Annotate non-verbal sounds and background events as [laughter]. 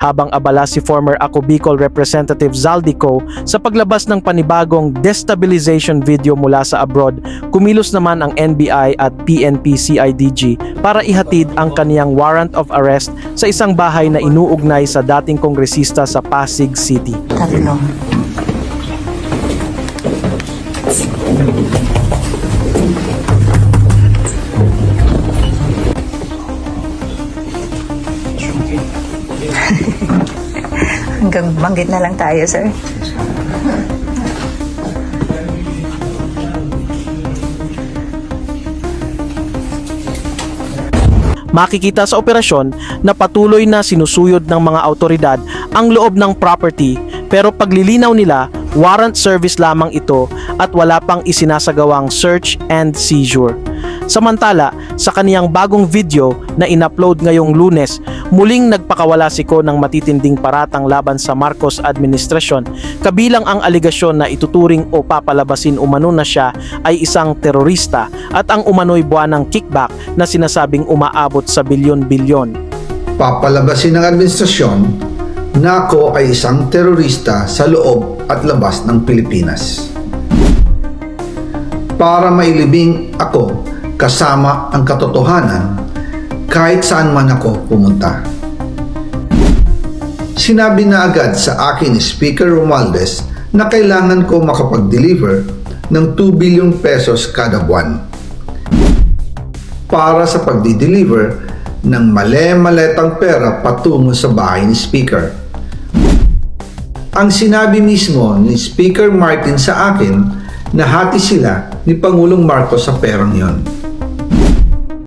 habang abala si former Ako Bicol Representative Zaldico sa paglabas ng panibagong destabilization video mula sa abroad, kumilos naman ang NBI at PNP CIDG para ihatid ang kaniyang warrant of arrest sa isang bahay na inuugnay sa dating kongresista sa Pasig City. Tatlo. [laughs] Hanggang banggit na lang tayo, sir. Makikita sa operasyon na patuloy na sinusuyod ng mga autoridad ang loob ng property pero paglilinaw nila warrant service lamang ito at wala pang isinasagawang search and seizure. Samantala, sa kaniyang bagong video na inupload ngayong lunes, muling nagpakawala si Ko ng matitinding paratang laban sa Marcos administrasyon kabilang ang aligasyon na ituturing o papalabasin umano na siya ay isang terorista at ang umano'y buwanang kickback na sinasabing umaabot sa bilyon-bilyon. papalabasin ng administrasyon na ako ay isang terorista sa loob at labas ng Pilipinas. Para mailibing ako kasama ang katotohanan kahit saan man ako pumunta. Sinabi na agad sa akin ni Speaker Romualdez na kailangan ko makapag-deliver ng 2 billion pesos kada buwan para sa pagdi-deliver ng male-maletang pera patungo sa bahay ni Speaker. Ang sinabi mismo ni Speaker Martin sa akin na hati sila ni Pangulong Marcos sa perang yon.